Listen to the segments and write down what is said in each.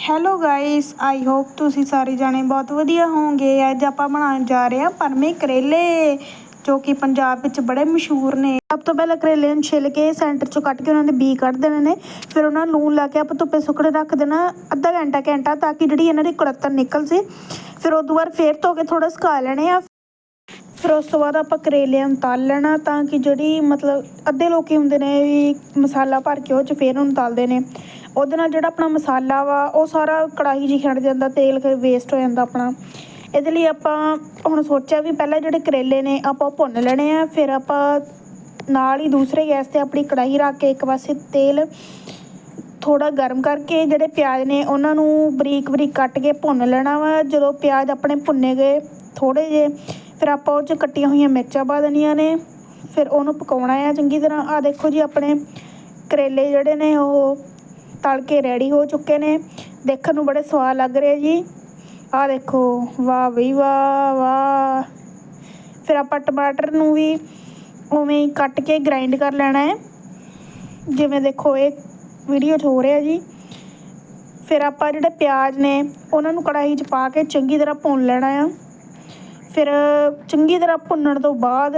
Hello guys I hope ਤੁਸੀਂ ਸਾਰੇ ਜਾਣੇ ਬਹੁਤ ਵਧੀਆ ਹੋਵੋਗੇ। ਅੱਜ ਆਪਾਂ ਬਣਾਉਣ ਜਾ ਰਹੇ ਹਾਂ ਪਰਮੇ ਕਰੇਲੇ, ਜੋ ਕਿ ਪੰਜਾਬ ਵਿੱਚ ਬੜੇ ਮਸ਼ਹੂਰ ਨੇ। ਸਭ ਤੋਂ ਪਹਿਲਾਂ ਕਰੇਲੇ ਨੂੰ ਛਿੱਲ ਕੇ ਸੈਂਟਰ ਚੋਂ ਕੱਟ ਕੇ ਉਹਨਾਂ ਦੇ ਬੀ ਕੱਢ ਦੇਣੇ ਨੇ। ਫਿਰ ਉਹਨਾਂ ਨੂੰ ਲੂਣ ਲਾ ਕੇ ਆਪਾਂ ਧੁੱਪੇ ਸੁੱਕਣੇ ਰੱਖ ਦੇਣਾ ਅੱਧਾ ਘੰਟਾ ਘੰਟਾ, ਤਾਂ ਕਿ ਜਿਹੜੀ ਇਹਨਾਂ ਦੀ ਕੁੜੱਤਣ ਨਿਕਲ ਜੇ। ਫਿਰ ਉਦੋਂ ਬਾਅਦ ਫੇਰ ਧੋ ਕੇ ਥੋੜਾ ਸੁਕਾ ਲੈਣੇ ਆ। ਫਿਰ ਉਸ ਤੋਂ ਬਾਅਦ ਆਪਾਂ ਕਰੇਲਿਆਂ ਨੂੰ ਤਲ ਲੈਣਾ ਤਾਂ ਕਿ ਜਿਹੜੀ ਮਤਲਬ ਅੱਧੇ ਲੋਕੀ ਹੁੰਦੇ ਨੇ ਵੀ ਮਸਾਲਾ ਭਰ ਕੇ ਉਹ ਚ ਫੇਰ ਉਹਨੂੰ ਤਲਦੇ ਨੇ। ਉਹਦੇ ਨਾਲ ਜਿਹੜਾ ਆਪਣਾ ਮਸਾਲਾ ਵਾ, ਉਹ ਸਾਰਾ ਕੜਾਹੀ 'ਚ ਹੀ ਖੜ ਜਾਂਦਾ, ਤੇਲ ਫਿਰ ਵੇਸਟ ਹੋ ਜਾਂਦਾ ਆਪਣਾ। ਇਹਦੇ ਲਈ ਆਪਾਂ ਹੁਣ ਸੋਚਿਆ ਵੀ ਪਹਿਲਾਂ ਜਿਹੜੇ ਕਰੇਲੇ ਨੇ, ਆਪਾਂ ਉਹ ਭੁੰਨ ਲੈਣੇ ਆ, ਫਿਰ ਆਪਾਂ ਨਾਲ ਹੀ ਦੂਸਰੇ ਗੈਸ ਤੇ ਆਪਣੀ ਕੜਾਹੀ ਰੱਖ ਕੇ ਇੱਕ ਪਾਸੇ ਤੇਲ ਥੋੜਾ ਗਰਮ ਕਰਕੇ ਜਿਹੜੇ ਪਿਆਜ਼ ਨੇ, ਉਹਨਾਂ ਨੂੰ ਬਰੀਕ ਬਰੀਕ ਕੱਟ ਕੇ ਭੁੰਨ ਲੈਣਾ ਵਾ। ਜਦੋਂ ਪਿਆਜ਼ ਆਪਣੇ ਭੁੰਨੇ ਗਏ ਥੋੜੇ ਜੇ ਫਿਰ ਆਪਾਂ ਉਹ 'ਚ ਕੱਟੀਆਂ ਹੋਈਆਂ ਮਿਰਚਾਂ ਪਾ ਦੇਣੀਆਂ ਨੇ, ਫਿਰ ਉਹਨੂੰ ਪਕਾਉਣਾ ਆ ਚੰਗੀ ਤਰ੍ਹਾਂ। ਆ ਦੇਖੋ ਜੀ ਆਪਣੇ ਕਰੇਲੇ ਜਿਹੜੇ ਨੇ, ਉਹ ਤਲ ਕੇ ਰੈਡੀ ਹੋ ਚੁੱਕੇ ਨੇ। ਦੇਖਣ ਨੂੰ ਬੜੇ ਸਵਾਦ ਲੱਗ ਰਹੇ ਜੀ। ਆ ਦੇਖੋ, ਵਾਹ ਵੀ ਵਾਹ ਵਾਹ। ਫਿਰ ਆਪਾਂ ਟਮਾਟਰ ਨੂੰ ਵੀ ਉਵੇਂ ਹੀ ਕੱਟ ਕੇ ਗ੍ਰਾਈਂਡ ਕਰ ਲੈਣਾ ਹੈ। ਜਿਵੇਂ ਦੇਖੋ, ਇਹ ਵੀਡੀਓ 'ਚ ਹੋ ਰਿਹਾ ਜੀ। ਫਿਰ ਆਪਾਂ ਜਿਹੜੇ ਪਿਆਜ਼ ਨੇ, ਉਹਨਾਂ ਨੂੰ ਕੜਾਹੀ 'ਚ ਪਾ ਕੇ ਚੰਗੀ ਤਰ੍ਹਾਂ ਭੁੰਨ ਲੈਣਾ ਆ। ਫਿਰ ਚੰਗੀ ਤਰ੍ਹਾਂ ਭੁੰਨਣ ਤੋਂ ਬਾਅਦ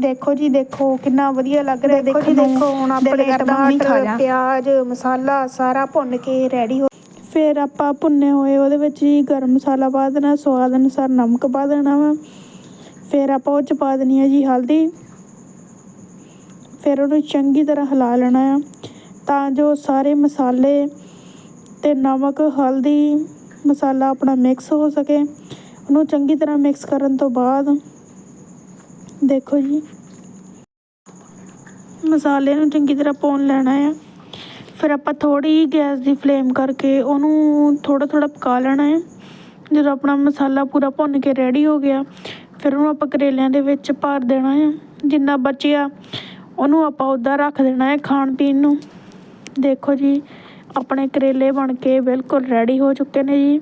ਦੇਖੋ ਜੀ ਦੇਖੋ ਕਿੰਨਾ ਵਧੀਆ ਲੱਗ ਰਿਹਾ। ਦੇਖੋ ਜੀ, ਦੇਖੋ, ਹੁਣ ਆਪਣੇ ਟਮਾਟਰ, ਪਿਆਜ਼ ਮਸਾਲਾ ਸਾਰਾ ਭੁੰਨ ਕੇ ਰੈਡੀ ਹੋ ਫਿਰ ਆਪਾਂ ਭੁੰਨੇ ਹੋਏ ਉਹਦੇ ਵਿੱਚ ਜੀ ਗਰਮ ਮਸਾਲਾ ਪਾ ਦੇਣਾ ਸਵਾਦ ਅਨੁਸਾਰ ਨਮਕ ਪਾ ਦੇਣਾ ਵਾ। ਫਿਰ ਆਪਾਂ ਉਹ ਚ ਪਾ ਦੇਣੀ ਹੈ ਜੀ ਹਲਦੀ। ਫਿਰ ਉਹਨੂੰ ਚੰਗੀ ਤਰ੍ਹਾਂ ਹਿਲਾ ਲੈਣਾ ਆ। ਤਾਂ ਜੋ ਸਾਰੇ ਮਸਾਲੇ ਤੇ ਨਮਕ ਹਲਦੀ ਮਸਾਲਾ ਆਪਣਾ ਮਿਕਸ ਹੋ ਸਕੇ। ਉਹਨੂੰ ਚੰਗੀ ਤਰ੍ਹਾਂ ਮਿਕਸ ਕਰਨ ਤੋਂ ਬਾਅਦ ਦੇਖੋ ਜੀ। ਮਸਾਲੇ ਨੂੰ ਚੰਗੀ ਤਰ੍ਹਾਂ ਭੁੰਨ ਲੈਣਾ ਆ ਫਿਰ ਆਪਾਂ ਥੋੜੀ ਗੈਸ ਦੀ ਫਲੇਮ ਕਰਕੇ ਉਹਨੂੰ ਥੋੜਾ ਥੋੜਾ ਪਕਾ ਲੈਣਾ ਹੈ। ਜਦੋਂ ਆਪਣਾ ਮਸਾਲਾ ਪੂਰਾ ਭੁੰਨ ਕੇ ਰੈਡੀ ਹੋ ਗਿਆ, ਫਿਰ ਉਹਨੂੰ ਆਪਾਂ ਕਰੇਲਿਆਂ ਦੇ ਵਿੱਚ ਭਰ ਦੇਣਾ ਹੈ। ਜਿੰਨਾ ਬਚਿਆ, ਉਹਨੂੰ ਆਪਾਂ ਉੱਦਾਂ ਰੱਖ ਦੇਣਾ ਹੈ ਖਾਣ ਪੀਣ ਨੂੰ। ਦੇਖੋ ਜੀ, ਆਪਣੇ ਕਰੇਲੇ ਬਣ ਕੇ ਬਿਲਕੁਲ ਰੈਡੀ ਹੋ ਚੁੱਕੇ ਨੇ ਜੀ।